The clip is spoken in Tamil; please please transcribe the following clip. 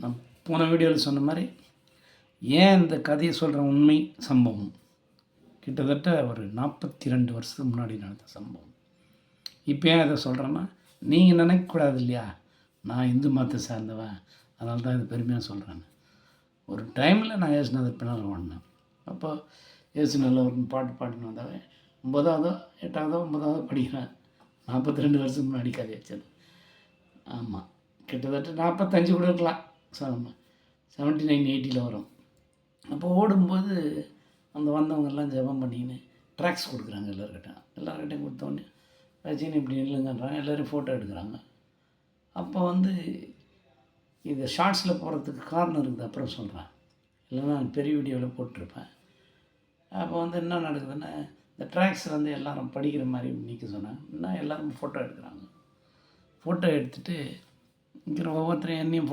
நான் போன வீடியோவில் சொன்ன மாதிரி ஏன் இந்த கதையை சொல்கிற உண்மை சம்பவம்? கிட்டத்தட்ட ஒரு நாற்பத்தி ரெண்டு வருஷத்துக்கு முன்னாடி நடந்த சம்பவம். இப்போ ஏன் இதை சொல்கிறேன்னா நீங்கள் நினைக்கக்கூடாது இல்லையா? நான் இந்து மதத்தை சார்ந்தவன் அதனால தான் இது பெருமையாக சொல்கிறேன் ஒரு டைமில் நான் ஏசுனது பின்னால் ஓடினேன். அப்போ ஏசு நல்ல ஒரு பாட்டு பாடின்னு வந்தவன் ஒம்பதாவதோ எட்டாவதோ ஒன்பதாவதோ படிக்கிறேன். நாற்பத்தி ரெண்டு வருஷத்துக்கு முன்னாடி கதை வச்சது. ஆமாம் கிட்டத்தட்ட நாற்பத்தஞ்சு கூட இருக்கலாம். செவன்ட்டி நைன் எயிட்டியில் வரும். அப்போ ஓடும்போது அந்த வந்தவங்கெல்லாம் ஜெபம் பண்ணின்னு ட்ராக்ஸ் கொடுக்குறாங்க எல்லாருக்கிட்ட எல்லாருக்கிட்டையும் கொடுத்தோடனே ரஜினி இப்படி இல்லைங்கன்றாங்க எல்லோரும் ஃபோட்டோ எடுக்கிறாங்க. அப்போ வந்து இது ஷார்ட்ஸில் போகிறதுக்கு காரணம் இருக்குது அப்புறம் சொல்கிறேன் இல்லைன்னா நான் பெரிய வீடியோவில் போட்டிருப்பேன். அப்போ வந்து என்ன நடக்குதுன்னா இந்த ட்ராக்ஸ் வந்து எல்லோரும் படிக்கிற மாதிரி நிற்க சொன்னாங்க. இன்னும் எல்லோரும் ஃபோட்டோ எடுக்கிறாங்க. ஃபோட்டோ எடுத்துகிட்டு இருக்கிற ஒவ்வொருத்தரும் என்னையும்